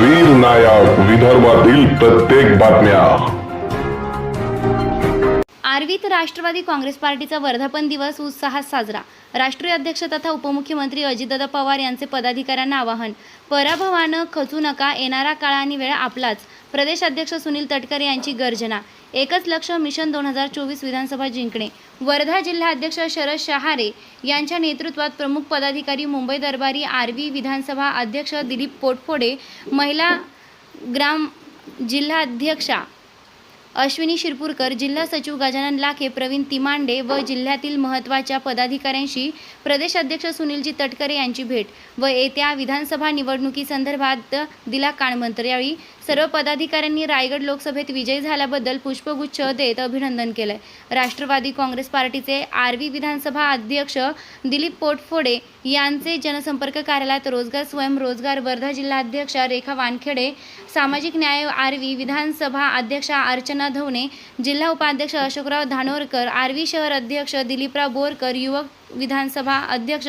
वीर नायक विदर्भातील प्रत्येक बातम्या. आर्वीत राष्ट्रवादी काँग्रेस पार्टीचा वर्धापन दिवस उत्साहात साजरा. राष्ट्रीय अध्यक्ष तथा उपमुख्यमंत्री अजितदादा पवार यांचे पदाधिकाऱ्यांना आवाहन. पराभवानं खचू नका येणारा काळ आणि वेळ आपलाच. प्रदेश अध्यक्ष सुनील तटकरे यांची गर्जना. एकच लक्ष मिशन दोन हजार चोवीस विधानसभा जिंकणे. वर्धा जिल्हा अध्यक्ष शरद शहारे यांच्या नेतृत्वात प्रमुख पदाधिकारी मुंबई दरबारी आरवी विधानसभा अध्यक्ष दिलीप पोटफोडे महिला ग्राम जिल्हाध्यक्षा अश्विनी शिरपूरकर जिल्हा सचिव गजानन लाखे प्रवीण तिमांडे व जिल्ह्यातील महत्त्वाच्या पदाधिकाऱ्यांशी प्रदेश अध्यक्ष सुनीलजी तटकरे यांची भेट व येत्या विधानसभा निवडणुकीसंदर्भात दिला कानमंत्र यावेळी सर्व पदाधिकाऱ्यांनी रायगड लोकसभेत विजयी झाल्याबद्दल पुष्पगुच्छ देत अभिनंदन केलंय. राष्ट्रवादी काँग्रेस पार्टीचे आर्वी विधानसभा अध्यक्ष दिलीप पोटफोडे यांचे जनसंपर्क कार्यालयात रोजगार स्वयंरोजगार वर्धा जिल्हाध्यक्षा रेखा वानखेडे सामाजिक न्याय आर्वी विधानसभा अध्यक्षा अर्चना धवणे जिल्हा उपाध्यक्ष अशोकराव धानोरकर आर्वी शहर अध्यक्ष दिलीपराव बोरकर युवक विधानसभा अध्यक्ष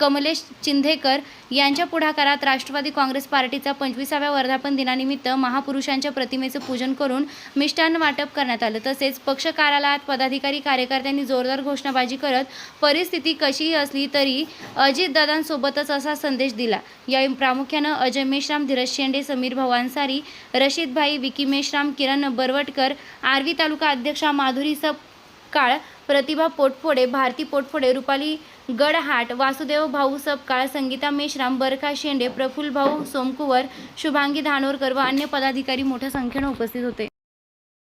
कमलेश चिंधेकर यांच्या पुढाकारात राष्ट्रवादी काँग्रेस पार्टीचा पंचवीसाव्या वर्धापन दिनानिमित्त महापुरुषांच्या प्रतिमेचं पूजन करून मिष्टान्न वाटप करण्यात आलं. तसेच पक्ष कार्यालयात पदाधिकारी कार्यकर्त्यांनी जोरदार घोषणाबाजी करत परिस्थिती कशीही असली तरी अजितदादांसोबतच असा संदेश दिला. यावेळी प्रामुख्यानं अजय मेश्राम धीरज शेंडे समीर भवानसारी रशीदभाई विकी मेश्राम किरण बरवटकर आर्वी तालुका अध्यक्षा माधुरी सप सपकाळ प्रतिभा पोटफोडे भारती पोटफोडे रुपाली गडहाट वासुदेव भाऊ सपकाळ संगीता मेश्राम बरखा शेंडे प्रफुल्ल भाऊ सोमकुवर शुभांगी धानोरकर व अन्य पदाधिकारी मोठ्या संख्येनं उपस्थित होते.